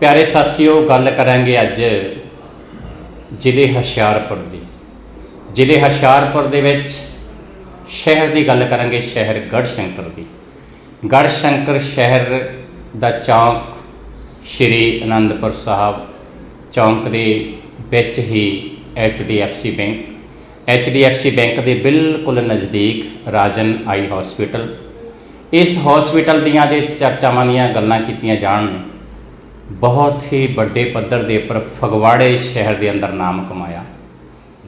ਪਿਆਰੇ ਸਾਥੀਓ, ਗੱਲ ਕਰਾਂਗੇ ਅੱਜ ਜ਼ਿਲ੍ਹੇ ਹੁਸ਼ਿਆਰਪੁਰ ਦੀ। ਜ਼ਿਲ੍ਹੇ ਹੁਸ਼ਿਆਰਪੁਰ ਦੇ ਵਿੱਚ ਸ਼ਹਿਰ ਦੀ ਗੱਲ ਕਰਾਂਗੇ, ਸ਼ਹਿਰ ਗੜਸ਼ੰਕਰ ਦੀ। ਗੜਸ਼ੰਕਰ ਸ਼ਹਿਰ ਦਾ ਚੌਂਕ ਸ਼੍ਰੀ ਅਨੰਦਪੁਰ ਸਾਹਿਬ, ਚੌਂਕ ਦੇ ਵਿੱਚ ਹੀ HDFC ਬੈਂਕ HDFC ਬੈਂਕ ਦੇ ਬਿਲਕੁਲ ਨਜ਼ਦੀਕ ਰਾਜਨ ਆਈ ਹਸਪੀਟਲ। ਇਸ ਹਸਪੀਟਲ ਦੀਆਂ ਜੇ ਚਰਚਾਵਾਂ ਦੀਆਂ ਗੱਲਾਂ ਕੀਤੀਆਂ ਜਾਣ ਬਹੁਤ ਹੀ ਵੱਡੇ ਪੱਧਰ ਦੇ ਉੱਪਰ ਫਗਵਾੜੇ ਸ਼ਹਿਰ ਦੇ ਅੰਦਰ ਨਾਮ ਕਮਾਇਆ।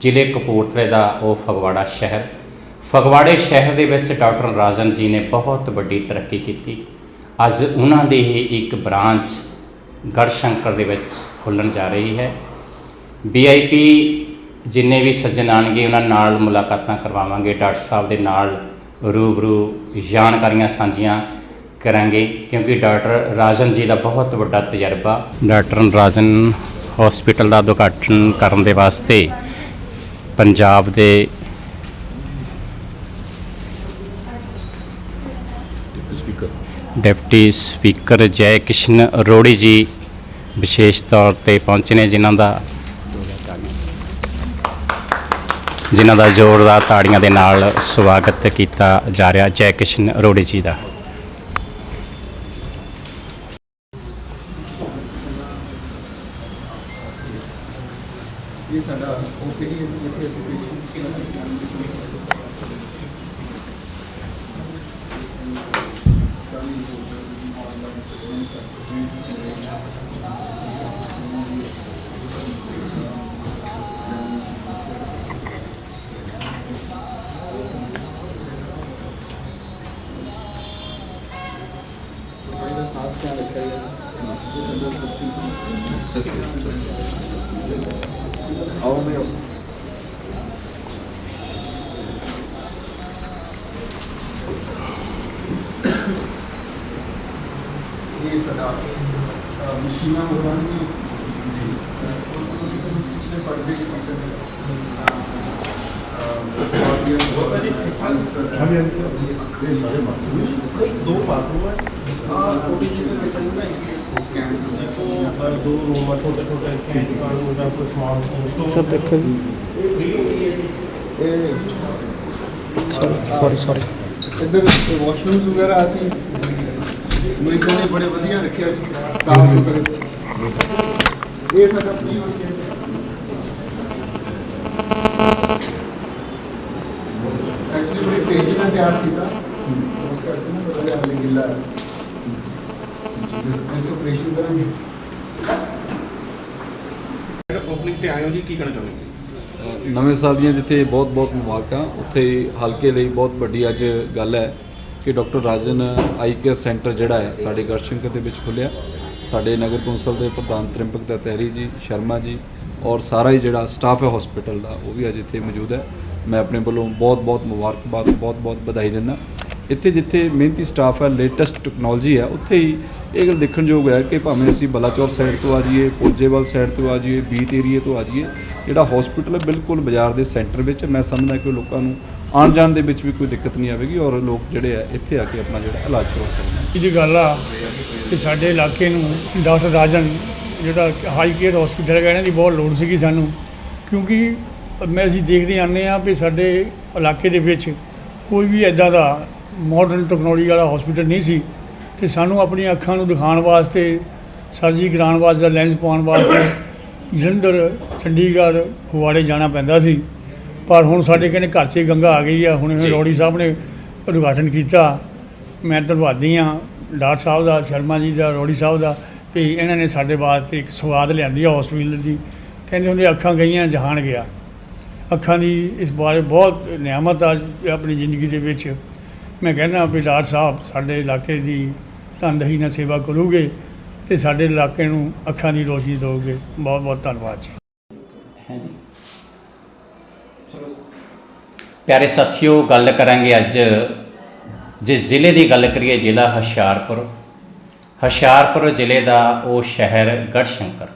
ਜ਼ਿਲ੍ਹੇ ਕਪੂਰਥਲੇ ਦਾ ਉਹ ਫਗਵਾੜਾ ਸ਼ਹਿਰ। ਫਗਵਾੜੇ ਸ਼ਹਿਰ ਦੇ ਵਿੱਚ ਡਾਕਟਰ ਰਾਜਨ ਜੀ ਨੇ ਬਹੁਤ ਵੱਡੀ ਤਰੱਕੀ ਕੀਤੀ। ਅੱਜ ਉਹਨਾਂ ਦੀ ਹੀ ਇੱਕ ਬ੍ਰਾਂਚ ਗੜਸ਼ੰਕਰ ਦੇ ਵਿੱਚ ਖੁੱਲਣ ਜਾ ਰਹੀ ਹੈ। ਵੀਆਈਪੀ ਜਿੰਨੇ ਵੀ ਸੱਜਣ ਆਣਗੇ ਉਹਨਾਂ ਨਾਲ ਮੁਲਾਕਾਤਾਂ ਕਰਵਾਵਾਂਗੇ। ਡਾਕਟਰ ਸਾਹਿਬ ਦੇ ਨਾਲ ਰੂਬਰੂ ਜਾਣਕਾਰੀਆਂ ਸਾਂਝੀਆਂ ਕਰਾਂਗੇ, ਕਿਉਂਕਿ ਡਾਕਟਰ ਰਾਜਨ ਜੀ ਦਾ ਬਹੁਤ ਵੱਡਾ ਤਜਰਬਾ, ਡਾਕਟਰ ਰਾਜਨ ਹਸਪੀਟਲ ਦਾ ਉਦਘਾਟਨ ਕਰਨ ਦੇ ਵਾਸਤੇ ਪੰਜਾਬ ਦੇ ਡਿਪਟੀ ਸਪੀਕਰ ਜੈ ਕਿਸ਼ਨ ਅਰੋੜੀ ਜੀ ਵਿਸ਼ੇਸ਼ ਤੌਰ ਤੇ ਪਹੁੰਚੇ ਨੇ, ਜਿਨ੍ਹਾਂ ਦਾ ਜਿਨ੍ਹਾਂ ਦਾ ਜ਼ੋਰਦਾਰ ਤਾੜੀਆਂ ਦੇ ਨਾਲ ਸਵਾਗਤ ਕੀਤਾ ਜਾ ਰਿਹਾ ਜੈ ਕਿਸ਼ਨ ਅਰੋੜੀ ਜੀ ਦਾ। ਆਓ ਮੈਂ ਇਹ ਸਾਡਾ ਮਸ਼ੀਨਾਂ ਮੰਗਵਾਉਣਗੇ ਪਿਛਲੇ ਪੜਦੇ ਦੇ ਹਾਂਜੀ, ਦੋ ਬਾਥਰੂਮ ਹੈ ਛੋਟੀ ਜਿਹੀ ਕਿਚਨ ਬਣਾਈ ਸਕੈਨ ਪਰ ਦੋ ਰੂਮ ਛੋਟੇ ਛੋਟੇ ਕੈਂਟ ਕਾਰਡ ਦਾ ਕੋਈ ਸਮਾਨ ਸਰ, ਦੇਖੋ ਜੀ। ਸੌਰੀ ਸੌਰੀ ਇੱਧਰ ਵਾਸ਼ਰੂਮਸ ਵਗੈਰਾ ਅਸੀਂ ਮਰੀਜ਼ਾਂ ਨੇ ਬੜੇ ਵਧੀਆ ਰੱਖਿਆ ਜੀ, ਸਾਫ਼ ਸੁਥਰੇ। ਇਹ ਸਾਡਾ ਪੀ ਐਕਚੁਅਲੀ ਬੜੀ ਤੇਜ਼ੀ ਨਾਲ ਤਿਆਰ ਕੀਤਾ। ਉਸ ਕਰਕੇ ਨਾ ਬੜਾ ਹਾਲੇ ਗਿੱਲਾ ਹੈ। ਇਹ ਆਪਰੇਸ਼ਨ ਕਰਾਂਗੇ ਓਪਨਿੰਗ ਤੇ ਆਏ ਹੋ ਜੀ, ਕੀ ਕਹਿਣਾ ਚਾਹੁੰਦੇ ਨਵੇਂ ਸਾਲ ਦੀਆਂ ਜਿੱਥੇ ਬਹੁਤ-ਬਹੁਤ ਮੁਬਾਰਕਾਂ, ਉੱਥੇ ਹਲਕੇ ਲਈ ਬਹੁਤ ਵੱਡੀ ਅੱਜ ਗੱਲ ਹੈ ਕਿ doctor Rajan eye care centre ਜਿਹੜਾ ਹੈ, ਸਾਡੇ ਗੜਸ਼ੰਕਰ ਦੇ ਵਿੱਚ ਖੁੱਲਿਆ ਸਾਡੇ ਨਗਰ ਕੌਂਸਲ ਦੇ ਪ੍ਰਧਾਨ ਤ੍ਰਿੰਪਕ ਦਤਹਿਰੀ ਜੀ, ਸ਼ਰਮਾ ਜੀ ਔਰ ਸਾਰਾ ਹੀ ਜਿਹੜਾ ਸਟਾਫ ਹੈ ਹਸਪੀਟਲ ਦਾ, ਉਹ ਵੀ ਅੱਜ ਇੱਥੇ ਮੌਜੂਦ ਹੈ। ਮੈਂ ਆਪਣੇ ਵੱਲੋਂ ਬਹੁਤ-ਬਹੁਤ ਮੁਬਾਰਕਬਾਦ ਬਹੁਤ-ਬਹੁਤ ਵਧਾਈ ਦਿੰਦਾ। ਇੱਥੇ ਜਿੱਥੇ ਮਿਹਨਤੀ ਸਟਾਫ ਹੈ ਲੇਟੈਸਟ ਟੈਕਨੋਲੋਜੀ ਹੈ ਉੱਥੇ ਹੀ ਇਹ ਗੱਲ ਦੇਖਣਯੋਗ ਹੈ ਕਿ ਭਾਵੇਂ ਅਸੀਂ ਬਲਾਚੌਰ ਸਾਈਡ ਤੋਂ ਆ ਜਾਈਏ ਪੁੱਜੇਵਾਲ ਸਾਈਡ ਤੋਂ ਆ ਜਾਈਏ, ਬੀਟ ਏਰੀਏ ਤੋਂ ਆ ਜਾਈਏ, ਜਿਹੜਾ ਹਸਪੀਟਲ ਹੈ ਬਿਲਕੁਲ ਬਾਜ਼ਾਰ ਦੇ ਸੈਂਟਰ ਵਿੱਚ ਮੈਂ ਸਮਝਦਾ ਕਿ ਲੋਕਾਂ ਨੂੰ ਆਉਣ ਜਾਣ ਦੇ ਵਿੱਚ ਵੀ ਕੋਈ ਦਿੱਕਤ ਨਹੀਂ ਆਵੇਗੀ ਔਰ ਲੋਕ ਜਿਹੜੇ ਆ, ਇੱਥੇ ਆ ਕੇ ਆਪਣਾ ਜਿਹੜਾ ਇਲਾਜ ਕਰਵਾ ਸਕਦੇ ਨੇ। ਗੱਲ ਆ ਕਿ ਸਾਡੇ ਇਲਾਕੇ ਨੂੰ ਡਾਕਟਰ ਰਾਜਨ, ਜਿਹੜਾ ਹਾਈ ਕੇਅਰ ਹਸਪੀਟਲ ਹੈਗਾ, ਇਹਨਾਂ ਦੀ ਬਹੁਤ ਲੋੜ ਸੀਗੀ ਸਾਨੂੰ, ਕਿਉਂਕਿ ਮੈਂ ਅਸੀਂ ਦੇਖਦੇ ਆਉਂਦੇ ਆ ਵੀ ਸਾਡੇ ਇਲਾਕੇ ਦੇ ਵਿੱਚ ਕੋਈ ਵੀ ਐਦਾਂ ਦਾ ਮਾਡਰਨ ਟੈਕਨੋਲੋਜੀ ਵਾਲਾ ਹਸਪੀਟਲ ਨਹੀਂ ਸੀ ਤੇ ਸਾਨੂੰ ਆਪਣੀਆਂ ਅੱਖਾਂ ਨੂੰ ਦਿਖਾਉਣ ਵਾਸਤੇ ਸਰਜਰੀ ਕਰਾਉਣ ਵਾਸਤੇ ਲੈਂਸ ਪਾਉਣ ਵਾਸਤੇ ਜਲੰਧਰ ਚੰਡੀਗੜ੍ਹ ਫਗਵਾੜੇ ਜਾਣਾ ਪੈਂਦਾ ਸੀ। ਪਰ ਹੁਣ ਸਾਡੇ ਕਹਿੰਦੇ ਘਰ 'ਚ ਹੀ ਗੰਗਾ ਆ ਗਈ ਆ ਹੁਣ। ਰੋੜੀ ਸਾਹਿਬ ਨੇ ਉਦਘਾਟਨ ਕੀਤਾ। ਮੈਂ ਧੰਨਵਾਦੀ ਹਾਂ ਡਾਕਟਰ ਸਾਹਿਬ ਦਾ ਸ਼ਰਮਾ ਜੀ ਦਾ ਰੋੜੀ ਸਾਹਿਬ ਦਾ ਵੀ ਇਹਨਾਂ ਨੇ ਸਾਡੇ ਵਾਸਤੇ ਇੱਕ ਸਵਾਦ ਲਿਆਂਦੀ ਆ ਹਸਪੀਟਲ ਦੀ। ਕਹਿੰਦੇ ਹੁੰਦੇ ਅੱਖਾਂ ਗਈਆਂ ਜਹਾਨ ਗਿਆ। ਅੱਖਾਂ ਦੀ ਇਸ ਬਾਰੇ ਬਹੁਤ ਨਿਆਮਤ ਆ ਆਪਣੀ ਜ਼ਿੰਦਗੀ ਦੇ ਵਿੱਚ। ਮੈਂ ਕਹਿੰਦਾ ਵੀ ਡਾਕਟਰ ਸਾਹਿਬ, ਸਾਡੇ ਇਲਾਕੇ ਦੀ ਤਨਦਹੀ ਨਾਲ ਸੇਵਾ ਕਰੋਗੇ ਤੇ ਸਾਡੇ ਇਲਾਕੇ ਨੂੰ ਅੱਖਾਂ ਦੀ ਰੋਸ਼ਨੀ ਦਿਓਗੇ। ਬਹੁਤ ਬਹੁਤ ਧੰਨਵਾਦ ਜੀ। ਪਿਆਰੇ ਸਾਥੀਓ, ਗੱਲ ਕਰਾਂਗੇ ਅੱਜ ਜੇ ਜ਼ਿਲ੍ਹੇ ਦੀ ਗੱਲ ਕਰੀਏ, ਜ਼ਿਲ੍ਹਾ ਹੁਸ਼ਿਆਰਪੁਰ। ਹੁਸ਼ਿਆਰਪੁਰ ਜ਼ਿਲ੍ਹੇ ਦਾ ਉਹ ਸ਼ਹਿਰ ਗੜਸ਼ੰਕਰ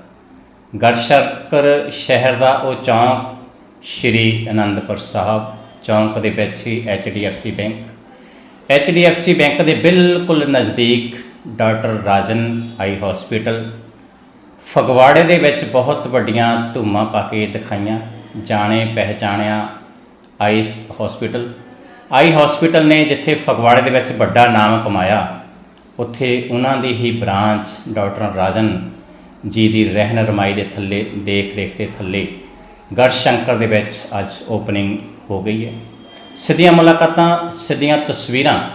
ਗੜਸ਼ੰਕਰ ਸ਼ਹਿਰ ਦਾ ਉਹ ਚੌਂਕ, ਸ਼੍ਰੀ ਅਨੰਦਪੁਰ ਸਾਹਿਬ, ਚੌਂਕ ਦੇ ਵਿੱਚ ਹੀ HDFC ਬੈਂਕ। HDFC ਬੈਂਕ ਦੇ ਬਿਲਕੁਲ ਨਜ਼ਦੀਕ ਡਾਕਟਰ ਰਾਜਨ ਆਈ ਹਸਪੀਟਲ ਫਗਵਾੜੇ ਦੇ ਵਿੱਚ ਬਹੁਤ ਵੱਡੀਆਂ ਧੂਮਾਂ ਪਾ ਕੇ ਦਿਖਾਈਆਂ, ਜਾਣੇ ਪਹਿਚਾਣਿਆ ਆਈਸ ਹਸਪੀਟਲ ਆਈ ਹਸਪੀਟਲ ਨੇ ਜਿੱਥੇ ਫਗਵਾੜੇ ਦੇ ਵਿੱਚ ਵੱਡਾ ਨਾਮ ਕਮਾਇਆ, ਉੱਥੇ ਉਹਨਾਂ ਦੀ ਹੀ ਬ੍ਰਾਂਚ ਡਾਕਟਰ ਰਾਜਨ ਜੀ ਦੀ ਰਹਿਣ ਰਮਾਈ ਦੇ ਥੱਲੇ, ਦੇਖ ਰੇਖ ਦੇ ਥੱਲੇ ਗੜਸ਼ੰਕਰ ਦੇ ਵਿੱਚ ਅੱਜ ਓਪਨਿੰਗ ਹੋ ਗਈ ਹੈ। ਸਿੱਧੀਆਂ ਮੁਲਾਕਾਤਾਂ ਸਿੱਧੀਆਂ ਤਸਵੀਰਾਂ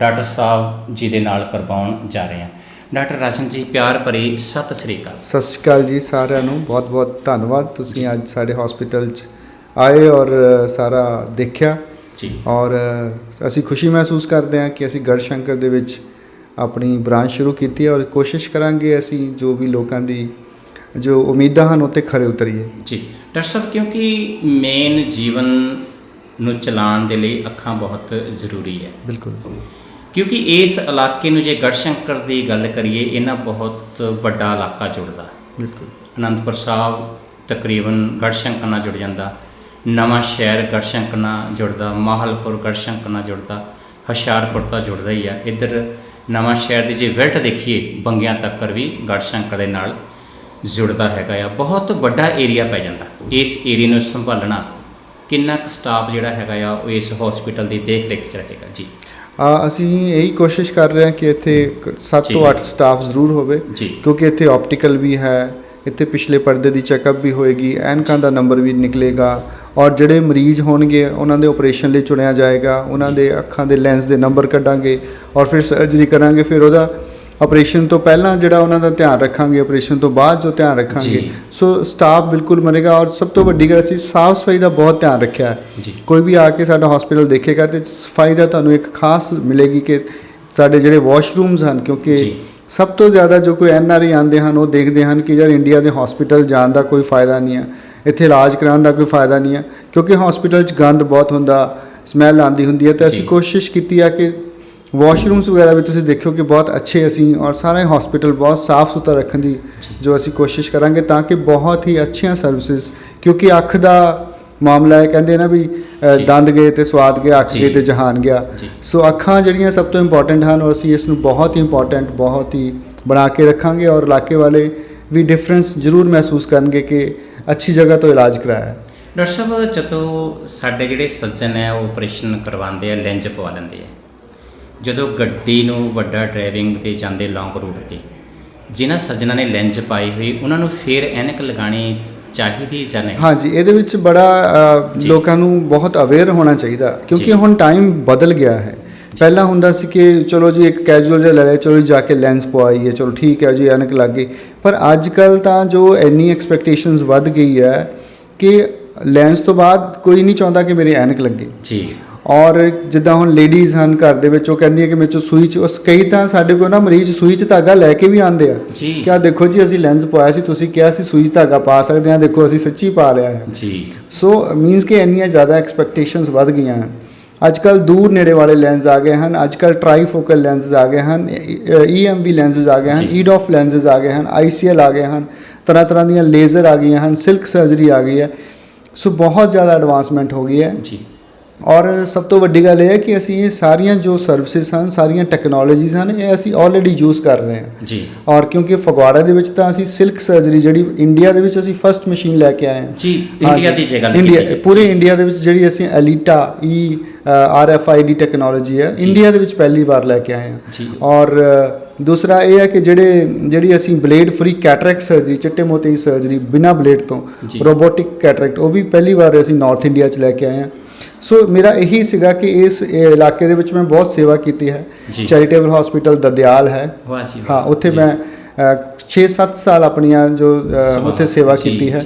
ਡਾਕਟਰ ਸਾਹਿਬ ਜੀ ਦੇ ਨਾਲ ਕਰਵਾਉਣ ਜਾ ਰਹੇ ਹਾਂ। ਡਾਕਟਰ ਰਾਜਨ ਜੀ ਪਿਆਰ ਭਰੀ ਸਤਿ ਸ੍ਰੀ ਅਕਾਲ। ਸਤਿ ਸ਼੍ਰੀ ਅਕਾਲ ਜੀ ਸਾਰਿਆਂ ਨੂੰ ਬਹੁਤ-ਬਹੁਤ ਧੰਨਵਾਦ। ਤੁਸੀਂ ਅੱਜ ਸਾਡੇ ਹਸਪੀਟਲ 'ਚ ਆਏ ਔਰ ਸਾਰਾ ਦੇਖਿਆ। ਜੀ। ਔਰ ਅਸੀਂ ਖੁਸ਼ੀ ਮਹਿਸੂਸ ਕਰਦੇ ਹਾਂ ਕਿ ਅਸੀਂ ਗੜਸ਼ੰਕਰ ਦੇ ਵਿੱਚ ਆਪਣੀ ਬ੍ਰਾਂਚ ਸ਼ੁਰੂ ਕੀਤੀ ਹੈ ਔਰ ਕੋਸ਼ਿਸ਼ ਕਰਾਂਗੇ ਅਸੀਂ ਜੋ ਵੀ ਲੋਕਾਂ ਦੀ ਜੋ ਉਮੀਦਾਂ ਹਨ ਉੱਤੇ ਖਰੇ ਉਤਰੀਏ। ਜੀ। ਡਾਕਟਰ ਸਾਹਿਬ ਕਿਉਂਕਿ ਮੇਨ ਜੀਵਨ ਨੂੰ ਚਲਾਉਣ ਦੇ ਲਈ ਅੱਖਾਂ ਬਹੁਤ ਜ਼ਰੂਰੀ ਹੈ। ਬਿਲਕੁਲ। ਕਿਉਂਕਿ ਇਸ ਇਲਾਕੇ ਨੂੰ ਜੇ ਗੜਸ਼ੰਕਰ ਦੀ ਗੱਲ ਕਰੀਏ ਇਹਨਾਂ ਬਹੁਤ ਵੱਡਾ ਇਲਾਕਾ ਜੁੜਦਾ। ਬਿਲਕੁਲ। ਅਨੰਦਪੁਰ ਸਾਹਿਬ ਤਕਰੀਬਨ ਗੜਸ਼ੰਕਰ ਨਾਲ ਜੁੜ ਜਾਂਦਾ। ਨਵਾਂ ਸ਼ਹਿਰ ਗੜਸ਼ੰਕਰ ਨਾਲ ਜੁੜਦਾ ਮਾਹਲਪੁਰ ਗੜਸ਼ੰਕਰ ਨਾਲ ਜੁੜਦਾ ਹੁਸ਼ਿਆਰਪੁਰ ਤਾਂ ਜੁੜਦਾ ਹੀ ਆ। ਇੱਧਰ ਨਵਾਂ ਸ਼ਹਿਰ ਦੀ ਜੇ ਵਿਲਟ ਦੇਖੀਏ ਬੰਗਿਆਂ ਤੱਕ ਵੀ ਗੜਸ਼ੰਕਰ ਦੇ ਨਾਲ ਜੁੜਦਾ ਹੈਗਾ ਆ। ਬਹੁਤ ਵੱਡਾ ਏਰੀਆ ਪੈ ਜਾਂਦਾ। ਇਸ ਏਰੀਆ ਨੂੰ ਸੰਭਾਲਣਾ ਕਿੰਨਾ ਕੁ ਸਟਾਫ ਜਿਹੜਾ ਹੈਗਾ ਆ ਉਹ ਇਸ ਹਸਪੀਟਲ ਦੀ ਦੇਖ ਰੇਖ 'ਚ ਰਹੇਗਾ? ਜੀ। ਆ ਅਸੀਂ ਇਹੀ ਕੋਸ਼ਿਸ਼ ਕਰ ਰਹੇ ਹਾਂ ਕਿ ਇੱਥੇ 7 ਤੋਂ ਜੀ। 8 ਸਟਾਫ ਜ਼ਰੂਰ ਹੋਵੇ ਜੀ। ਕਿਉਂਕਿ ਇੱਥੇ ਆਪਟੀਕਲ ਵੀ ਹੈ ਇੱਥੇ ਪਿਛਲੇ ਪਰਦੇ ਦੀ ਚੈੱਕਅਪ ਵੀ ਹੋਏਗੀ ਐਨਕਾਂ ਦਾ ਨੰਬਰ ਵੀ ਨਿਕਲੇਗਾ ਔਰ ਜਿਹੜੇ ਮਰੀਜ਼ ਹੋਣਗੇ ਉਹਨਾਂ ਦੇ ਆਪਰੇਸ਼ਨ ਲਈ ਚੁਣਿਆ ਜਾਏਗਾ ਉਹਨਾਂ ਦੇ ਅੱਖਾਂ ਦੇ ਲੈਂਸ ਦੇ ਨੰਬਰ ਕੱਢਾਂਗੇ ਔਰ ਫਿਰ ਸਰਜਰੀ ਕਰਾਂਗੇ ਫਿਰ ਉਹਦਾ ਆਪਰੇਸ਼ਨ ਤੋਂ ਪਹਿਲਾਂ ਜਿਹੜਾ ਉਹਨਾਂ ਦਾ ਧਿਆਨ ਰੱਖਾਂਗੇ ਆਪਰੇਸ਼ਨ ਤੋਂ ਬਾਅਦ ਜੋ ਧਿਆਨ ਰੱਖਾਂਗੇ। ਸੋ ਸਟਾਫ ਬਿਲਕੁਲ ਮਰੇਗਾ ਔਰ ਸਭ ਤੋਂ ਵੱਡੀ ਗੱਲ ਅਸੀਂ ਸਾਫ਼ ਸਫ਼ਾਈ ਦਾ ਬਹੁਤ ਧਿਆਨ ਰੱਖਿਆ ਹੈ ਕੋਈ ਵੀ ਆ ਕੇ ਸਾਡਾ ਹਸਪੀਟਲ ਦੇਖੇਗਾ ਤੇ ਸਫ਼ਾਈ ਦਾ ਤੁਹਾਨੂੰ ਇੱਕ ਖਾਸ ਮਿਲੇਗੀ ਕਿ ਸਾਡੇ ਜਿਹੜੇ ਵਾਸ਼ਰੂਮਸ ਹਨ ਕਿਉਂਕਿ। ਸਭ ਤੋਂ ਜ਼ਿਆਦਾ ਜੋ ਕੋਈ ਐਨ ਆਰ ਆਈ ਆਉਂਦੇ ਹਨ ਉਹ ਦੇਖਦੇ ਹਨ ਕਿ ਯਾਰ ਇੰਡੀਆ ਦੇ ਹਸਪੀਟਲ ਜਾਣ ਦਾ ਕੋਈ ਫਾਇਦਾ ਨਹੀਂ ਹੈ ਇੱਥੇ ਇਲਾਜ ਕਰਾਉਣ ਦਾ ਕੋਈ ਫਾਇਦਾ ਨਹੀਂ ਹੈ ਕਿਉਂਕਿ ਹਸਪੀਟਲ 'ਚ ਗੰਦ ਬਹੁਤ ਹੁੰਦਾ ਸਮੈਲ ਆਉਂਦੀ ਹੁੰਦੀ ਹੈ ਤੇ ਅਸੀਂ। ਕੋਸ਼ਿਸ਼ ਕੀਤੀ ਹੈ ਕਿ ਵਾਸ਼ਰੂਮਸ ਵਗੈਰਾ ਵੀ ਤੁਸੀਂ ਦੇਖੋ ਕਿ ਬਹੁਤ ਅੱਛੇ ਅਸੀਂ ਔਰ ਸਾਰਾ ਹਸਪੀਟਲ ਬਹੁਤ ਸਾਫ਼ ਸੁਥਰਾ ਰੱਖਣ ਦੀ ਜੋ ਅਸੀਂ ਕੋਸ਼ਿਸ਼ ਕਰਾਂਗੇ ਤਾਂ ਕਿ ਬਹੁਤ ਹੀ ਅੱਛੀਆਂ ਸਰਵਿਸਿਜ਼ ਕਿਉਂਕਿ ਅੱਖ ਦਾ ਮਾਮਲਾ ਹੈ ਕਹਿੰਦੇ ਨਾ ਵੀ। ਦੰਦ ਗਏ ਤੇ ਸਵਾਦ ਗਿਆ ਅੱਖ। ਗਈ ਤੇ ਜਹਾਨ ਗਿਆ। ਸੋ ਅੱਖਾਂ ਜਿਹੜੀਆਂ ਸਭ ਤੋਂ ਇੰਪੋਰਟੈਂਟ ਹਨ ਉਹ ਅਸੀਂ ਇਸ ਨੂੰ ਬਹੁਤ ਹੀ ਇੰਪੋਰਟੈਂਟ ਬਹੁਤ ਹੀ ਬਣਾ ਕੇ ਰੱਖਾਂਗੇ ਔਰ ਇਲਾਕੇ ਵਾਲੇ ਵੀ ਡਿਫਰੈਂਸ ਜ਼ਰੂਰ ਮਹਿਸੂਸ ਕਰਨਗੇ ਕਿ ਅੱਛੀ ਜਗ੍ਹਾ ਤੋਂ ਇਲਾਜ ਕਰਾਇਆ ਡਾਕਟਰ ਸਾਹਿਬ ਜਦੋਂ ਸਾਡੇ ਜਿਹੜੇ ਸੱਜਣ ਹੈ ਉਹ ਆਪਰੇਸ਼ਨ ਕਰਵਾਉਂਦੇ ਆ ਲੈਂਜ ਪਵਾ ਲੈਂਦੇ ਆ ਜਦੋਂ ਗੱਡੀ ਨੂੰ ਵੱਡਾ ਡਰਾਈਵਿੰਗ ਤੇ ਜਾਂਦੇ ਲੌਂਗ ਰੂਟ ਤੇ ਜਿਨ੍ਹਾਂ ਸੱਜਣਾਂ ਨੇ ਲੈਂਜ ਪਾਈ ਹੋਈ ਉਹਨਾਂ ਨੂੰ ਫੇਰ ਐਨਕ ਲਗਾਣੀ ਚਾਹੀਦੀ ਜਾਂ ਨਹੀਂ? ਹਾਂਜੀ ਇਹਦੇ ਵਿੱਚ ਬੜਾ। ਲੋਕਾਂ ਨੂੰ ਬਹੁਤ ਅਵੇਅਰ ਹੋਣਾ ਚਾਹੀਦਾ। ਕਿਉਂਕਿ ਹੁਣ ਟਾਈਮ ਬਦਲ ਗਿਆ ਹੈ। ਪਹਿਲਾਂ ਹੁੰਦਾ ਸੀ ਕਿ ਚਲੋ ਜੀ ਇੱਕ ਕੈਜੂਅਲ ਜਿਹਾ ਲੈ ਲਿਆ ਚਲੋ ਜੀ ਜਾ ਕੇ ਲੈਂਸ ਪਵਾਈਏ ਚਲੋ ਠੀਕ ਹੈ ਜੀ ਐਨਕ ਲੱਗ ਗਈ। ਪਰ ਅੱਜ ਕੱਲ ਤਾਂ ਜੋ ਇੰਨੀ ਐਕਸਪੈਕਟੇਸ਼ਨਸ ਵੱਧ ਗਈ ਹੈ ਕਿ ਲੈਂਸ ਤੋਂ ਬਾਅਦ ਕੋਈ ਨਹੀਂ ਚਾਹੁੰਦਾ ਕਿ ਮੇਰੀ ਐਨਕ ਲੱਗੇ। ਜੀ। ਔਰ ਜਿੱਦਾਂ ਹੁਣ ਲੇਡੀਜ਼ ਹਨ ਘਰ ਦੇ ਵਿੱਚ ਉਹ ਕਹਿੰਦੀਆਂ ਕਿ ਮੇਰੇ ਚੋਂ ਸੂਈ ਚ ਉਸ ਕਈ ਤਾਂ ਸਾਡੇ ਕੋਲ ਨਾ ਮਰੀਜ਼ ਸੂਈ ਚ ਧਾਗਾ ਲੈ ਕੇ ਵੀ ਆਉਂਦੇ ਆ। ਜੀ। ਕਿਆ ਦੇਖੋ ਜੀ ਅਸੀਂ ਲੈਂਸ ਪਵਾਇਆ ਸੀ ਤੁਸੀਂ ਕਿਹਾ ਸੀ ਸੂਈ ਧਾਗਾ ਪਾ ਸਕਦੇ ਹਾਂ ਦੇਖੋ ਅਸੀਂ ਸੱਚੀ ਪਾ ਲਿਆ ਹੈ। ਜੀ। ਸੋ ਮੀਨਸ ਕਿ ਇੰਨੀਆਂ ਜ਼ਿਆਦਾ ਐਕਸਪੈਕਟੇਸ਼ਨਸ ਵੱਧ ਗਈਆਂ ਹਨ। ਅੱਜ ਕੱਲ ਦੂਰ ਨੇੜੇ ਵਾਲੇ ਲੈਂਸ ਆ ਗਏ ਹਨ ਅੱਜ ਕੱਲ ਟ੍ਰਾਈਫੋਕਲ ਲੈਂਸਸ ਆ ਗਏ ਹਨ ਈਐਮਵੀ ਲੈਂਸਸ ਆ ਗਏ ਹਨ। ਈਡੋਫ ਲੈਂਸਸ ਆ ਗਏ ਹਨ ਆਈਸੀਐਲ ਆ ਗਏ ਹਨ ਤਰ੍ਹਾਂ ਤਰ੍ਹਾਂ ਦੀਆਂ ਲੇਜ਼ਰ ਆ ਗਈਆਂ ਹਨ ਸਿਲਕ ਸਰਜਰੀ ਆ ਗਈ ਹੈ। ਸੋ ਬਹੁਤ ਜ਼ਿਆਦਾ ਐਡਵਾਂਸਮੈਂਟ ਹੋ ਗਈ ਹੈ। ਜੀ। ਔਰ ਸਭ ਤੋਂ ਵੱਡੀ ਗੱਲ ਇਹ ਹੈ ਕਿ ਅਸੀਂ ਇਹ ਸਾਰੀਆਂ ਜੋ ਸਰਵਿਸਿਜ਼ ਹਨ ਸਾਰੀਆਂ ਟੈਕਨੋਲੋਜੀਜ਼ ਹਨ ਇਹ ਅਸੀਂ ਆਲਰੇਡੀ ਯੂਜ਼ ਕਰ ਰਹੇ ਹਾਂ। ਜੀ। ਔਰ ਕਿਉਂਕਿ ਫਗਵਾੜਾ ਦੇ ਵਿੱਚ ਤਾਂ ਅਸੀਂ ਸਿਲਕ ਸਰਜਰੀ ਜਿਹੜੀ ਇੰਡੀਆ ਦੇ ਵਿੱਚ ਅਸੀਂ ਫਸਟ ਮਸ਼ੀਨ ਲੈ ਕੇ ਆਏ ਹਾਂ। ਜੀ ਇੰਡੀਆ ਦੀ ਜੇ ਗੱਲ ਇੰਡੀਆ। ਪੂਰੇ ਇੰਡੀਆ ਦੇ ਵਿੱਚ ਜਿਹੜੀ ਅਸੀਂ ਐਲੀਟਾ E R F I D technology ਹੈ। ਇੰਡੀਆ ਦੇ ਵਿੱਚ ਪਹਿਲੀ ਵਾਰ ਲੈ ਕੇ ਆਏ ਹਾਂ। ਜੀ। ਔਰ ਦੂਸਰਾ ਇਹ ਹੈ ਕਿ ਜਿਹੜੇ ਜਿਹੜੀ ਅਸੀਂ ਬਲੇਡ ਫ੍ਰੀ ਕੈਟਰੈਕਟ ਸਰਜਰੀ ਚਿੱਟੇ ਮੋਤੀ ਸਰਜਰੀ ਬਿਨਾ ਬਲੇਡ ਤੋਂ। ਰੋਬੋਟਿਕ ਕੈਟਰੈਕਟ ਉਹ ਵੀ ਪਹਿਲੀ ਵਾਰ ਅਸੀਂ ਨਾਰਥ ਇੰਡੀਆ 'ਚ ਲੈ ਕੇ ਆਏ ਹਾਂ। ਸੋ ਮੇਰਾ ਇਹੀ ਸੀਗਾ ਕਿ ਇਸ ਇਲਾਕੇ ਦੇ ਵਿੱਚ ਮੈਂ ਬਹੁਤ ਸੇਵਾ ਕੀਤੀ ਹੈ। ਚੈਰੀਟੇਬਲ ਹਸਪੀਟਲ ਦਦਿਆਲ ਹੈ। ਹਾਂ ਉੱਥੇ। ਮੈਂ 6-7 ਸਾਲ ਆਪਣੀਆਂ ਜੋ ਉੱਥੇ ਸੇਵਾ ਕੀਤੀ ਹੈ।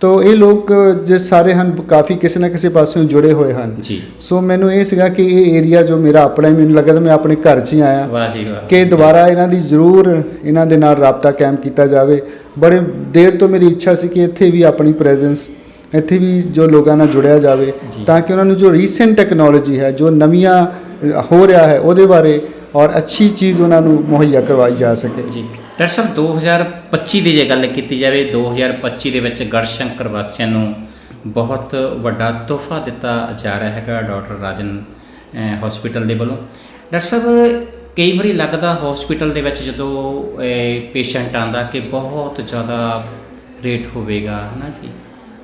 ਤੋ ਇਹ ਲੋਕ ਜੇ ਸਾਰੇ ਹਨ ਕਾਫੀ ਕਿਸੇ ਨਾ ਕਿਸੇ ਪਾਸਿਓਂ ਜੁੜੇ ਹੋਏ ਹਨ। ਜੀ। ਸੋ ਮੈਨੂੰ ਇਹ ਸੀਗਾ ਕਿ ਇਹ ਏਰੀਆ ਜੋ ਮੇਰਾ ਆਪਣਾ ਹੀ ਮੈਨੂੰ ਲੱਗਾ ਤਾਂ ਮੈਂ ਆਪਣੇ ਘਰ 'ਚ ਹੀ ਆਇਆ। ਵਾਹ ਜੀ ਵਾਹ। ਕਿ ਦੁਬਾਰਾ ਇਹਨਾਂ ਦੀ ਜ਼ਰੂਰ ਇਹਨਾਂ ਦੇ ਨਾਲ ਰਾਬਤਾ ਕਾਇਮ ਕੀਤਾ ਜਾਵੇ। ਬੜੇ ਦੇਰ ਤੋਂ ਮੇਰੀ ਇੱਛਾ ਸੀ ਕਿ ਇੱਥੇ ਵੀ ਆਪਣੀ ਪ੍ਰੈਜ਼ੈਂਸ ਇੱਥੇ ਵੀ ਜੋ ਲੋਕਾਂ ਨਾਲ ਜੁੜਿਆ ਜਾਵੇ। ਤਾਂ ਕਿ ਉਹਨਾਂ ਨੂੰ ਜੋ ਰੀਸੈਂਟ ਟੈਕਨੋਲੋਜੀ ਹੈ ਜੋ ਨਵੀਆਂ ਹੋ ਰਿਹਾ ਹੈ ਉਹਦੇ ਬਾਰੇ ਔਰ ਅੱਛੀ ਚੀਜ਼ ਉਹਨਾਂ ਨੂੰ ਮੁਹੱਈਆ ਕਰਵਾਈ ਜਾ ਸਕੇ। ਜੀ। ਡਾਕਟਰ ਸਾਹਿਬ 2025 ਦੀ ਜੇ ਗੱਲ ਕੀਤੀ ਜਾਵੇ 2025 ਦੇ ਵਿੱਚ ਗੜਸ਼ੰਕਰ ਵਾਸੀਆਂ ਨੂੰ ਬਹੁਤ ਵੱਡਾ ਤੋਹਫਾ ਦਿੱਤਾ ਜਾ ਰਿਹਾ ਹੈਗਾ ਡਾਕਟਰ ਰਾਜਨ ਹਸਪੀਟਲ ਦੇ ਵੱਲੋਂ। ਡਾਕਟਰ ਸਾਹਿਬ ਕਈ ਵਾਰੀ ਲੱਗਦਾ ਹਸਪੀਟਲ ਦੇ ਵਿੱਚ ਜਦੋਂ ਪੇਸ਼ੈਂਟ ਆਂਦਾ ਕਿ ਬਹੁਤ ਜ਼ਿਆਦਾ ਰੇਟ ਹੋਵੇਗਾ ਹਨਾ ਜੀ?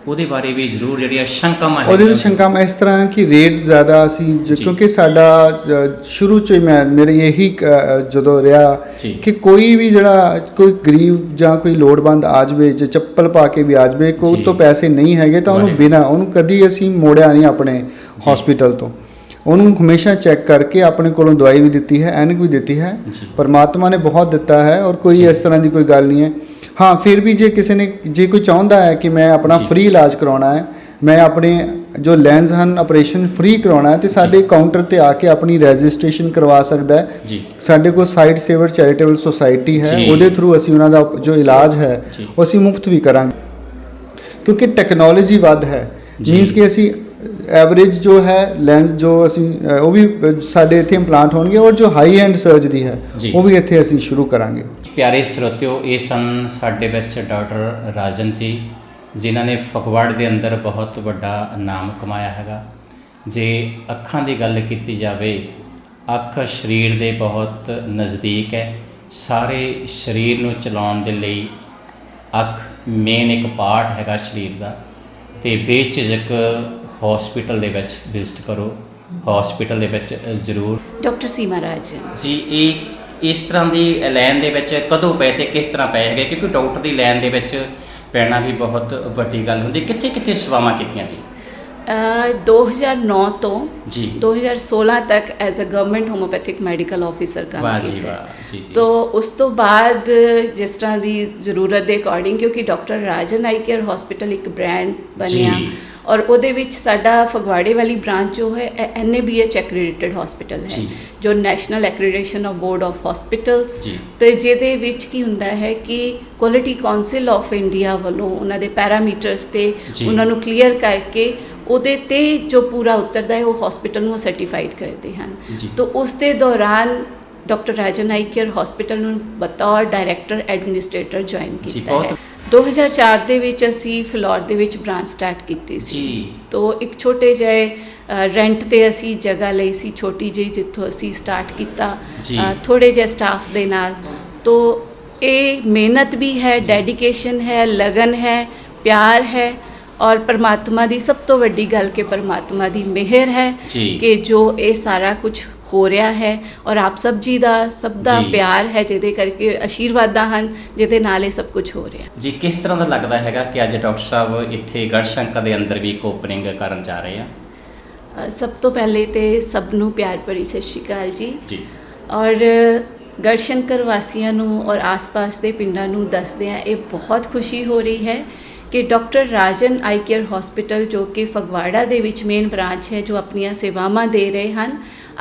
ਉਹਦੇ ਬਾਰੇ ਵੀ ਜ਼ਰੂਰ ਜਿਹੜੀਆਂ ਸ਼ੰਕਾਵਾਂ ਉਹਦੇ ਵਿੱਚ ਹੈਗੀਆਂ- ਸ਼ੰਕਾ ਇਸ ਤਰ੍ਹਾਂ ਕਿ ਰੇਟ ਜ਼ਿਆਦਾ ਅਸੀਂ। ਕਿਉਂਕਿ ਸਾਡਾ ਸ਼ੁਰੂ ਤੋਂ ਹੀ ਮੈਂ ਮੇਰੇ ਇਹੀ ਜਦੋਂ ਰਿਹਾ। ਕਿ ਕੋਈ ਵੀ ਜਿਹੜਾ ਕੋਈ ਗਰੀਬ ਜਾਂ ਕੋਈ ਲੋੜਵੰਦ ਆ ਜਾਵੇ ਜੇ ਚੱਪਲ ਪਾ ਕੇ ਵੀ ਆ ਜਾਵੇ ਕੋਈ। ਤੋਂ ਪੈਸੇ ਨਹੀਂ ਹੈਗੇ ਤਾਂ ਉਹਨੂੰ। ਬਿਨਾ ਉਹਨੂੰ ਕਦੀ ਅਸੀਂ ਮੋੜਿਆ ਨਹੀਂ ਆਪਣੇ ਹਸਪੀਟਲ ਤੋਂ ਉਹਨੂੰ ਹਮੇਸ਼ਾ ਚੈੱਕ ਕਰਕੇ ਆਪਣੇ ਕੋਲੋਂ ਦਵਾਈ ਵੀ ਦਿੱਤੀ ਹੈ ਐਨਕ ਵੀ ਦਿੱਤੀ ਹੈ। ਪਰਮਾਤਮਾ ਨੇ ਬਹੁਤ ਦਿੱਤਾ ਹੈ ਔਰ ਕੋਈ। ਇਸ ਤਰ੍ਹਾਂ ਦੀ ਕੋਈ ਗੱਲ ਨਹੀਂ ਹੈ ਹਾਂ ਫਿਰ ਵੀ ਜੇ ਕਿਸੇ ਨੇ ਜੇ ਕੋਈ ਚਾਹੁੰਦਾ ਹੈ ਕਿ ਮੈਂ ਆਪਣਾ। ਫ੍ਰੀ ਇਲਾਜ ਕਰਾਉਣਾ ਹੈ ਮੈਂ ਆਪਣੇ ਜੋ ਲੈਂਸ ਹਨ ਆਪਰੇਸ਼ਨ ਫ੍ਰੀ ਕਰਾਉਣਾ ਹੈ ਤੇ ਸਾਡੇ ਕਾਊਂਟਰ ਤੇ ਆ ਕੇ ਆਪਣੀ ਰਜਿਸਟ੍ਰੇਸ਼ਨ ਕਰਵਾ ਸਕਦਾ ਹੈ ਜੀ ਸਾਡੇ ਕੋਲ ਸਾਈਡ ਸੇਵਰ ਚੈਰੀਟੇਬਲ ਸੁਸਾਇਟੀ ਹੈ। ਉਹਦੇ ਥਰੂ ਅਸੀਂ ਉਹਨਾਂ ਦਾ ਜੋ ਇਲਾਜ ਹੈ। ਉਹ ਅਸੀਂ ਮੁਫਤ ਵੀ ਕਰਾਂਗੇ ਕਿਉਂਕਿ ਟੈਕਨੋਲੋਜੀ ਵੱਧ ਹੈ। ਮੀਨਸ ਕਿ ਅਸੀਂ ਐਵਰੇਜ ਜੋ ਹੈ ਲੈਂਸ ਜੋ ਅਸੀਂ ਉਹ ਵੀ ਸਾਡੇ ਇੱਥੇ ਇੰਪਲਾਂਟ ਹੋਣਗੇ ਔਰ ਜੋ ਹਾਈ ਐਂਡ ਸਰਜਰੀ ਹੈ। ਉਹ ਵੀ ਇੱਥੇ ਅਸੀਂ ਸ਼ੁਰੂ ਕਰਾਂਗੇ ਪਿਆਰੇ ਸਰੋਤਿਓ ਇਹ ਸਨ ਸਾਡੇ ਵਿੱਚ ਡਾਕਟਰ ਰਾਜਨ ਜੀ ਜਿਨ੍ਹਾਂ ਨੇ ਫਗਵਾੜ ਦੇ ਅੰਦਰ ਬਹੁਤ ਵੱਡਾ ਨਾਮ ਕਮਾਇਆ ਹੈਗਾ। ਜੇ ਅੱਖਾਂ ਦੀ ਗੱਲ ਕੀਤੀ ਜਾਵੇ ਅੱਖ ਸਰੀਰ ਦੇ ਬਹੁਤ ਨਜ਼ਦੀਕ ਹੈ। ਸਾਰੇ ਸਰੀਰ ਨੂੰ ਚਲਾਉਣ ਦੇ ਲਈ ਅੱਖ ਮੇਨ ਇੱਕ ਪਾਰਟ ਹੈਗਾ ਸਰੀਰ ਦਾ। ਤੇ ਬੇਝਿਜਕ ਹਸਪੀਟਲ ਦੇ ਵਿੱਚ ਵਿਜ਼ਿਟ ਕਰੋ। ਹਸਪੀਟਲ ਦੇ ਵਿੱਚ ਜ਼ਰੂਰ। ਡਾਕਟਰ ਸੀਮਾ ਰਾਜਨ ਜੀ ਇਹ ਇਸ ਤਰ੍ਹਾਂ ਦੀ ਲਾਈਨ ਦੇ ਵਿੱਚ ਕਦੋਂ ਪਏ ਤੇ ਕਿਸ ਤਰ੍ਹਾਂ ਪਏ ਹੈਗੇ? ਕਿਉਂਕਿ ਡਾਕਟਰ ਦੀ ਲਾਈਨ ਦੇ ਵਿੱਚ ਪੈਣਾ ਵੀ ਬਹੁਤ ਵੱਡੀ ਗੱਲ ਹੁੰਦੀ। ਕਿੱਥੇ ਕਿੱਥੇ ਸੇਵਾਵਾਂ ਕੀਤੀਆਂ ਜੀ? ਅ, 2009 ਤੋਂ ਜੀ। 2016 ਤੱਕ as a government homoeopathic medical officer ਕੰਮ ਵਾਹ ਜੀ ਕੀਤਾ। ਹੈ। ਵਾਹ ਜੀ ਜੀ। ਤੋ ਉਸ ਤੋਂ ਬਾਅਦ ਜਿਸ ਤਰ੍ਹਾਂ ਦੀ ਜ਼ਰੂਰਤ ਦੇ ਅਕੋਰਡਿੰਗ ਕਿਉਂਕਿ doctor Rajan eye care hospital ਇੱਕ ਬ੍ਰਾਂਡ ਬਣਿਆ। ਜੀ। ਔਰ ਉਹਦੇ ਵਿੱਚ ਸਾਡਾ ਫਗਵਾੜੇ ਵਾਲੀ ਬ੍ਰਾਂਚ ਜੋ ਹੈ ਐਨਏਬੀਐਚ ਐਕ੍ਰੈਡੀਟਡ ਹਸਪੀਟਲ ਹੈ ਜੀ। National accreditation of board of hospitals. ਤੇ ਜਿਹਦੇ ਵਿੱਚ ਕੀ ਹੁੰਦਾ ਹੈ ਕਿ ਕੁਆਲਿਟੀ ਕਾਉਂਸਲ ਆਫ ਇੰਡੀਆ ਵੱਲੋਂ ਉਹਨਾਂ ਦੇ ਪੈਰਾਮੀਟਰਸ ਤੇ। ਉਹਨਾਂ ਨੂੰ ਕਲੀਅਰ ਕਰਕੇ ਉਹਦੇ ਤੇ ਜੋ ਪੂਰਾ ਉਤਰਦਾ ਹੈ ਉਹ ਹਸਪੀਟਲ ਨੂੰ ਸਰਟੀਫਾਈਡ ਕਰਦੇ ਹਨ। ਤੋ ਉਸ ਦੇ ਦੌਰਾਨ doctor Rajan eye care hospital ਨੂੰ ਬਤੌਰ ਡਾਇਰੈਕਟਰ ਐਡਮਿਨਿਸਟ੍ਰੇਟਰ ਜੁਆਇਨ ਕੀਤਾ ਹੈ 2004 ਦੇ ਵਿੱਚ ਅਸੀਂ ਫਲੋਰ ਦੇ ਵਿੱਚ ਬ੍ਰਾਂਚ ਸਟਾਰਟ ਕੀਤੀ ਸੀ। ਜੀ। ਤੋ ਇੱਕ ਛੋਟੇ ਜਿਹੇ ਰੈਂਟ ਤੇ ਅਸੀਂ ਜਗ੍ਹਾ ਲਈ ਸੀ ਛੋਟੀ ਜਿਹੀ ਜਿੱਥੋਂ ਅਸੀਂ ਸਟਾਰਟ ਕੀਤਾ। ਥੋੜੇ ਜਿਹੇ ਸਟਾਫ ਦੇ ਨਾਲ। ਤੋ ਇਹ ਮਿਹਨਤ ਵੀ ਹੈ ਡੈਡੀਕੇਸ਼ਨ ਹੈ ਲਗਨ ਹੈ ਪਿਆਰ ਹੈ ਔਰ ਪਰਮਾਤਮਾ ਦੀ ਸਭ ਤੋਂ ਵੱਡੀ ਗੱਲ ਕਿ ਪਰਮਾਤਮਾ ਦੀ ਮਿਹਰ ਹੈ। ਕਿ ਜੋ ਇਹ ਸਾਰਾ ਕੁਝ ਹੋ ਰਿਹਾ ਹੈ ਔਰ ਆਪ ਸਭ ਜੀ ਦਾ ਸਭ ਦਾ। ਪਿਆਰ ਹੈ ਜਿਹਦੇ ਕਰਕੇ ਆਸ਼ੀਰਵਾਦਾਂ ਹਨ ਜਿਹਦੇ ਨਾਲ ਇਹ ਸਭ ਕੁਝ ਹੋ ਰਿਹਾ। ਜੀ ਕਿਸ ਤਰ੍ਹਾਂ ਦਾ ਲੱਗਦਾ ਹੈਗਾ ਕਿ ਅੱਜ ਡਾਕਟਰ ਸਾਹਿਬ ਇੱਥੇ ਗੜਸ਼ੰਕਰ ਦੇ ਅੰਦਰ ਵੀ ਇੱਕ ਓਪਨਿੰਗ ਕਰਨ ਜਾ ਰਹੇ ਆ? ਸਭ ਤੋਂ ਪਹਿਲੇ ਤੇ ਸਭ ਨੂੰ ਪਿਆਰ ਭਰੀ ਸਤਿ ਸ਼੍ਰੀ ਅਕਾਲ ਜੀ। ਜੀ। ਔਰ ਗੜਸ਼ੰਕਰ ਵਾਸੀਆਂ ਨੂੰ ਔਰ ਆਸ-ਪਾਸ ਦੇ ਪਿੰਡਾਂ ਨੂੰ ਦੱਸਦਿਆਂ ਇਹ ਬਹੁਤ ਖੁਸ਼ੀ ਹੋ ਰਹੀ ਹੈ ਕਿ doctor Rajan eye care hospital ਜੋ ਕਿ ਫਗਵਾੜਾ ਦੇ ਵਿੱਚ ਮੇਨ ਬ੍ਰਾਂਚ ਹੈ ਜੋ ਆਪਣੀਆਂ ਸੇਵਾਵਾਂ ਦੇ ਰਹੇ ਹਨ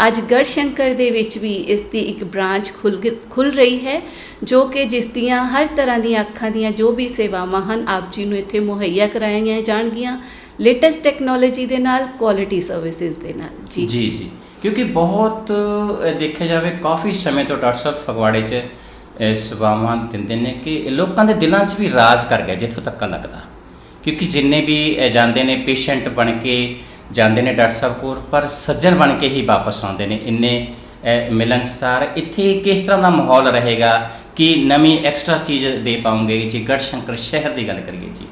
ਅੱਜ ਗੜਸ਼ੰਕਰ ਦੇ ਵਿੱਚ ਵੀ ਇਸ ਦੀ ਇੱਕ ਬ੍ਰਾਂਚ ਖੁੱਲ ਗ- ਰਹੀ ਹੈ, ਜੋ ਕਿ ਜਿਸ ਦੀਆਂ ਹਰ ਤਰ੍ਹਾਂ ਦੀਆਂ ਅੱਖਾਂ ਦੀਆਂ ਜੋ ਵੀ ਸੇਵਾਵਾਂ ਹਨ, ਆਪ ਜੀ ਨੂੰ ਇੱਥੇ ਮੁਹੱਈਆ ਕਰਾਈਆਂ ਜਾਣਗੀਆਂ। ਲੇਟੈਸਟ ਟੈਕਨੋਲੋਜੀ ਦੇ ਨਾਲ ਕੁਆਲਿਟੀ ਸਰਵਿਸਿਜ਼ ਦੇ ਨਾਲ। ਜੀ। ਜੀ ਜੀ। ਕਿਉਂਕਿ ਬਹੁਤ ਦੇਖਿਆ ਜਾਵੇ, ਕਾਫੀ ਸਮੇਂ ਤੋਂ ਡਾਕਟਰ ਸਾਹਿਬ ਫਗਵਾੜੇ 'ਚ ਸੇਵਾਵਾਂ ਦਿੰਦੇ ਨੇ ਕਿ ਲੋਕਾਂ ਦੇ ਦਿਲਾਂ 'ਚ ਵੀ ਰਾਜ ਕਰ ਗਿਆ, ਜਿੱਥੋਂ ਤੱਕ ਲੱਗਦਾ। ਕਿਉਂਕਿ ਜਿੰਨੇ ਵੀ ਜਾਂਦੇ ਨੇ ਪੇਸ਼ੈਂਟ ਬਣ ਕੇ ਜਾਂਦੇ ਨੇ ਡਾਕਟਰ ਸਾਹਿਬ ਕੋਲ ਪਰ ਸੱਜਣ ਬਣ ਕੇ ਹੀ ਵਾਪਸ ਆਉਂਦੇ ਨੇ ਇੰਨੇ ਅ, ਮਿਲਣਸਾਰ ਇੱਥੇ ਕਿਸ ਤਰ੍ਹਾਂ ਦਾ ਮਾਹੌਲ ਰਹੇਗਾ ਕਿ ਨਵੀਂ ਐਕਸਟਰਾ ਚੀਜ਼ ਦੇ ਪਾਉਂਗੇ? ਜੇ ਗੜਸ਼ੰਕਰ ਸ਼ਹਿਰ ਦੀ ਗੱਲ ਕਰੀਏ ਜੀ।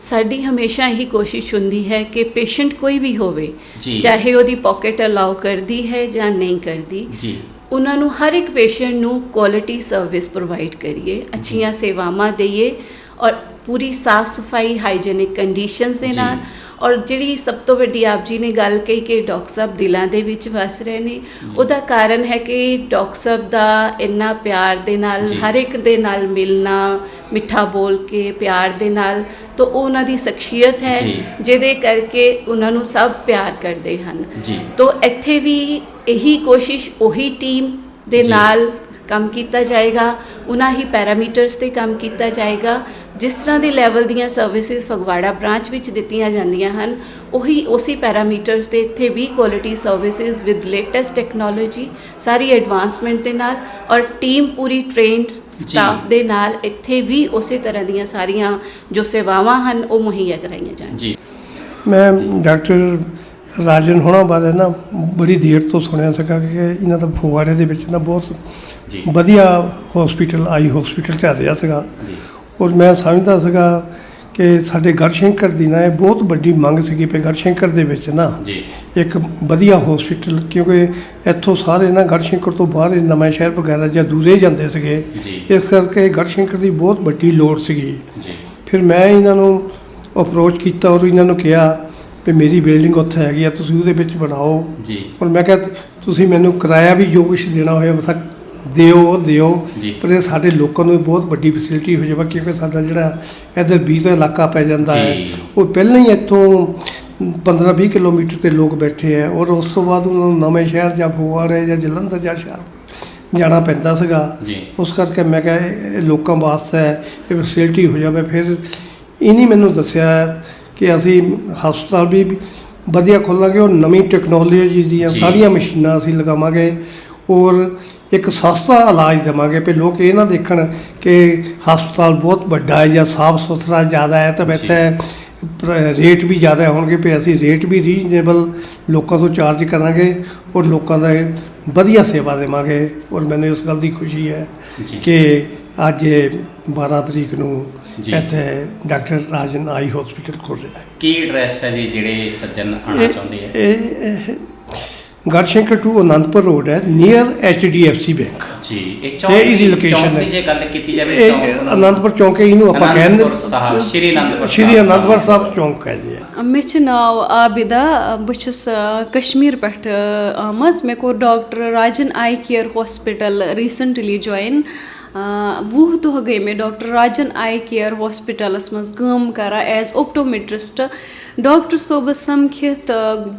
ਸਾਡੀ ਹਮੇਸ਼ਾ ਇਹੀ ਕੋਸ਼ਿਸ਼ ਹੁੰਦੀ ਹੈ ਕਿ ਪੇਸ਼ੈਂਟ ਕੋਈ ਵੀ ਹੋਵੇ। ਚਾਹੇ ਉਹਦੀ ਪਾਕਟ ਅਲਾਉ ਕਰਦੀ ਹੈ ਜਾਂ ਨਹੀਂ ਕਰਦੀ ਜੀ। ਉਹਨਾਂ ਨੂੰ ਹਰ ਇੱਕ ਪੇਸ਼ੈਂਟ ਨੂੰ ਕੁਆਲਿਟੀ ਸਰਵਿਸ ਪ੍ਰੋਵਾਈਡ ਕਰੀਏ ਅੱਛੀਆਂ ਸੇਵਾਵਾਂ ਦਈਏ ਔਰ ਪੂਰੀ ਸਾਫ਼ ਸਫ਼ਾਈ ਹਾਈਜੀਨਿਕ ਕੰਡੀਸ਼ਨਸ ਦੇ। ਨਾਲ ਔਰ ਜਿਹੜੀ ਸਭ ਤੋਂ ਵੱਡੀ ਆਪ ਜੀ ਨੇ ਗੱਲ ਕਹੀ ਕਿ ਡਾਕਟਰ ਸਾਹਿਬ ਦਿਲਾਂ ਦੇ ਵਿੱਚ ਵਸ ਰਹੇ ਨੇ ਉਹਦਾ ਕਾਰਨ ਹੈ ਕਿ ਡਾਕਟਰ ਸਾਹਿਬ ਦਾ ਇੰਨਾ ਪਿਆਰ ਦੇ ਨਾਲ। ਹਰ ਇੱਕ ਦੇ ਨਾਲ ਮਿਲਣਾ ਮਿੱਠਾ ਬੋਲ ਕੇ ਪਿਆਰ ਦੇ ਨਾਲ ਤਾਂ ਉਹ ਉਹਨਾਂ ਦੀ ਸ਼ਖਸੀਅਤ ਹੈ। ਜਿਹਦੇ ਕਰਕੇ ਉਹਨਾਂ ਨੂੰ ਸਭ ਪਿਆਰ ਕਰਦੇ ਹਨ ਜੀ ਤੋ ਇੱਥੇ ਵੀ ਇਹੀ ਕੋਸ਼ਿਸ਼ ਉਹੀ ਟੀਮ ਦੇ। ਨਾਲ ਕੰਮ ਕੀਤਾ ਜਾਏਗਾ ਉਹਨਾਂ ਹੀ ਪੈਰਾਮੀਟਰਸ ਤੇ ਕੰਮ ਕੀਤਾ ਜਾਏਗਾ ਜਿਸ ਤਰ੍ਹਾਂ ਦੇ ਲੈਵਲ ਦੀਆਂ ਸਰਵਿਸਿਜ਼ ਫਗਵਾੜਾ ਬ੍ਰਾਂਚ ਵਿੱਚ ਦਿੱਤੀਆਂ ਜਾਂਦੀਆਂ ਹਨ ਉਹੀ ਉਸੇ ਪੈਰਾਮੀਟਰਸ ਤੇ ਇੱਥੇ ਵੀ quality services with latest technology sorry advancement ਦੇ ਨਾਲ ਔਰ ਟੀਮ ਪੂਰੀ ਟ੍ਰੇਨਡ ਸਟਾਫ ਦੇ ਨਾਲ ਇੱਥੇ ਵੀ ਉਸੇ ਤਰ੍ਹਾਂ ਦੀਆਂ ਸਾਰੀਆਂ ਜੋ ਸੇਵਾਵਾਂ ਹਨ ਉਹ ਮੁਹੱਈਆ ਕਰਾਈਆਂ ਜਾਣ। ਜੀ। ਮੈਂ ਡਾਕਟਰ ਰਾਜਨ ਹੋਣਾ ਬਾਰੇ ਨਾ ਬੜੀ ਦੇਰ ਤੋਂ ਸੁਣਿਆ ਸੀਗਾ ਕਿ ਇਹਨਾਂ ਦਾ ਫਗਵਾੜੇ ਦੇ ਵਿੱਚ ਨਾ ਬਹੁਤ ਜੀ। ਵਧੀਆ ਹਸਪੀਟਲ ਆਈ ਹਸਪੀਟਲ ਚੱਲ ਰਿਹਾ ਸੀਗਾ। ਜੀ। ਔਰ ਮੈਂ ਸਮਝਦਾ ਸੀਗਾ ਕਿ ਸਾਡੇ ਗੜਸ਼ੰਕਰ ਦੀ ਨਾ ਇਹ ਬਹੁਤ ਵੱਡੀ ਮੰਗ ਸੀਗੀ ਕਿ ਗੜਸ਼ੰਕਰ ਦੇ ਵਿੱਚ ਨਾ ਜੀ। ਇੱਕ ਵਧੀਆ ਹਸਪੀਟਲ ਕਿਉਂਕਿ ਇੱਥੋਂ ਸਾਰੇ ਨਾ ਗੜਸ਼ੰਕਰ ਤੋਂ ਬਾਹਰ ਨਵਾਂ ਸ਼ਹਿਰ ਵਗੈਰਾ ਜਾਂ ਦੂਰੇ ਜਾਂਦੇ ਸੀਗੇ। ਇਸ ਕਰਕੇ ਗੜਸ਼ੰਕਰ ਦੀ ਬਹੁਤ ਵੱਡੀ ਲੋੜ ਸੀਗੀ। ਜੀ। ਫਿਰ ਮੈਂ ਇਹਨਾਂ ਨੂੰ ਅਪਰੋਚ ਕੀਤਾ ਔਰ ਇਹਨਾਂ ਨੂੰ ਕਿਹਾ ਵੀ ਮੇਰੀ ਬਿਲਡਿੰਗ ਉੱਥੇ ਹੈਗੀ ਆ ਤੁਸੀਂ ਉਹਦੇ ਵਿੱਚ ਬਣਾਓ। ਜੀ। ਔਰ ਮੈਂ ਕਿਹਾ ਤੁਸੀਂ ਮੈਨੂੰ ਕਿਰਾਇਆ ਵੀ ਜੋ ਕੁਛ ਦੇਣਾ ਹੋਇਆ ਬਸ ਦਿਓ ਉਹ ਦਿਓ ਜੀ। ਪਰ ਇਹ ਸਾਡੇ ਲੋਕਾਂ ਨੂੰ ਬਹੁਤ ਵੱਡੀ ਫੈਸਿਲਿਟੀ ਹੋ ਜਾਵੇ ਕਿਉਂਕਿ ਸਾਡਾ ਜਿਹੜਾ ਇਧਰ ਬੀਜ ਦਾ ਇਲਾਕਾ ਪੈ ਜਾਂਦਾ ਹੈ ਜੀ। ਉਹ ਪਹਿਲਾਂ ਹੀ ਇੱਥੋਂ 15-20 ਕਿਲੋਮੀਟਰ ਤੇ ਲੋਕ ਬੈਠੇ ਆ ਔਰ ਉਸ ਤੋਂ ਬਾਅਦ ਉਹਨਾਂ ਨੂੰ ਨਵੇਂ ਸ਼ਹਿਰ ਜਾਂ ਫਗਵਾੜੇ ਜਾਂ ਜਲੰਧਰ ਜਾਂ ਸ਼ਹਿਰ ਜਾਣਾ ਪੈਂਦਾ ਸੀਗਾ ਜੀ। ਉਸ ਕਰਕੇ ਮੈਂ ਕਿਹਾ ਇਹ ਇਹ ਲੋਕਾਂ ਵਾਸਤੇ ਹੈ, ਇਹ ਫੈਸਿਲਿਟੀ ਹੋ ਜਾਵੇ ਫਿਰ ਇਹਨੇ ਮੈਨੂੰ ਦੱਸਿਆ ਕਿ ਅਸੀਂ ਹਸਪਤਾਲ ਵੀ ਵਧੀਆ ਖੋਲਾਂਗੇ ਔਰ ਨਵੀਂ ਟੈਕਨੋਲੋਜੀ ਦੀਆਂ ਜੀ। ਸਾਰੀਆਂ ਮਸ਼ੀਨਾਂ ਅਸੀਂ ਲਗਾਵਾਂਗੇ ਔਰ ਇੱਕ ਸਸਤਾ ਇਲਾਜ ਦੇਵਾਂਗੇ ਵੀ ਲੋਕ ਇਹ ਨਾ ਦੇਖਣ ਕਿ ਹਸਪਤਾਲ ਬਹੁਤ ਵੱਡਾ ਹੈ ਜਾਂ ਸਾਫ਼ ਸੁਥਰਾ ਜ਼ਿਆਦਾ ਹੈ ਤਾਂ ਇੱਥੇ ਰੇਟ ਵੀ ਜ਼ਿਆਦਾ ਹੋਣਗੇ ਵੀ ਅਸੀਂ ਰੇਟ ਵੀ ਰੀਜਨੇਬਲ ਲੋਕਾਂ ਤੋਂ ਚਾਰਜ ਕਰਾਂਗੇ ਔਰ ਲੋਕਾਂ ਦਾ ਵਧੀਆ ਸੇਵਾ ਦੇਵਾਂਗੇ ਔਰ ਮੈਨੂੰ ਇਸ ਗੱਲ ਦੀ ਖੁਸ਼ੀ ਹੈ। ਕਿ ਅੱਜ ਇਹ 12 ਤਰੀਕ ਨੂੰ। ਇੱਥੇ ਡਾਕਟਰ ਰਾਜਨ ਆਈ ਹਸਪੀਟਲ ਖੁੱਲ ਰਿਹਾ ਹੈ ਕੀ ਐਡਰੈਸ ਹੈ ਜੀ ਜਿਹੜੇ ਸੱਜਣ ਇਹ- ਚਾਹੁੰਦੇ ਆ ਇਹ ਇਹ ਗੜਸ਼ੰਕਰ ਟੂ ਅਨੰਦਪੁਰ ਰੋਡ ਹੈ ਨੀਅਰ ਐਚਡੀਐਫਸੀ ਬੈਂਕ ਜੀ ਇਹ ਇਹ ਚੌਂਕ ਇਹਦੀ ਦੀ location ਚੌਂਕ ਦੀ ਹੈ। ਜੇ ਗੱਲ ਕੀਤੀ ਜਾਵੇ ਇਹ ਚੌਂਕ ਅਨੰਦਪੁਰ ਚੌਂਕ ਹੈ, ਇਹਨੂੰ ਆਪਾਂ ਕਹਿੰਦੇ ਅਨੰਦਪੁਰ ਸਾਹਿਬ, ਸ਼੍ਰੀ ਅਨੰਦਪੁਰ ਸ਼੍ਰੀ ਸਾਹਿਬ। ਅਨੰਦਪੁਰ ਸਾਹਿਬ ਚੌਂਕ ਹੈ ਜੀ مےٚ چھِ ناو عابِدا بہٕ چھَس کشمیٖر پٮ۪ٹھ آمٕژ مےٚ کوٚر doctor Rajan eye care hospital recently join وُہ دۄہ گٔے مےٚ ڈاکٹر راجن آی کِیَر ہاسپِٹَلَس منٛز کٲم کَران ایز اوپٹومیٹرٛسٹ۔ ڈاکٹر صٲبَس سَمکھِتھ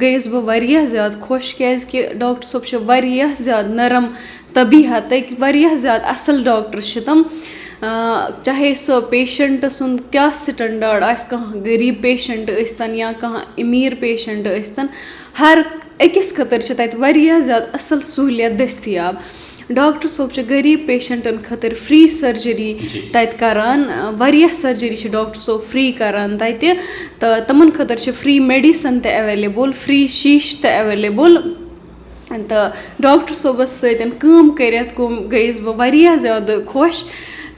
گٔیَس بہٕ واریاہ زیادٕ خۄش کیٛازِکہِ ڈاکٹر صٲب چھِ واریاہ زیادٕ نرم طبیحتٕکۍ واریاہ زیادٕ اَصٕل ڈاکٹر چھِ تِم۔ چاہے سُہ پیشَنٹ سُنٛد کیٛاہ سِٹَنڈاڈ آسہِ، کانٛہہ غریٖب پیشَنٹ ٲسۍتَن یا کانٛہہ أمیٖر پیشَنٹ ٲسۍتَن ہر أکِس خٲطرٕ چھِ تَتہِ واریاہ زیادٕ اَصٕل سہوٗلیت دٔستیاب۔ ڈاکٹر صٲب چھِ غریٖب پیشَنٹَن خٲطرٕ فرٛی سٔرجٔری. تَتہِ کَران واریاہ سٔرجٔری چھِ ڈاکٹر صٲب فرٛی کَران تَتہِ تہٕ تِمَن خٲطرٕ چھِ فرٛی میڈِسَن تہِ اٮ۪ویلیبٕل فرٛی شیٖشہٕ تہِ اٮ۪ویلیبٕل تہٕ ڈاکٹر صٲبَس سۭتۍ کٲم کٔرِتھ گوٚم گٔیَس بہٕ واریاہ زیادٕ خۄش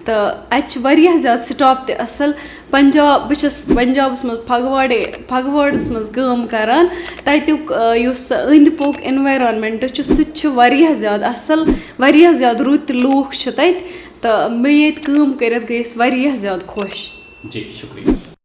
تہٕ اَتہِ چھِ واریاہ زیادٕ سِٹاپ تہِ اَصٕل۔ پنجاب بہٕ چھَس پنجابَس منٛز پھگواڑے پھگواڑَس منٛز کٲم کَران۔ تَتیُک یُس أنٛدۍ پوٚک اِنوارامٮ۪نٛٹ چھُ، سُہ تہِ چھُ واریاہ زیادٕ اَصٕل۔ واریاہ زیادٕ رُتۍ لوٗکھ چھِ تَتہِ۔ تہٕ مےٚ ییٚتہِ کٲم کٔرِتھ گٔیَس واریاہ زیادٕ خۄش۔ جی شُکریہ۔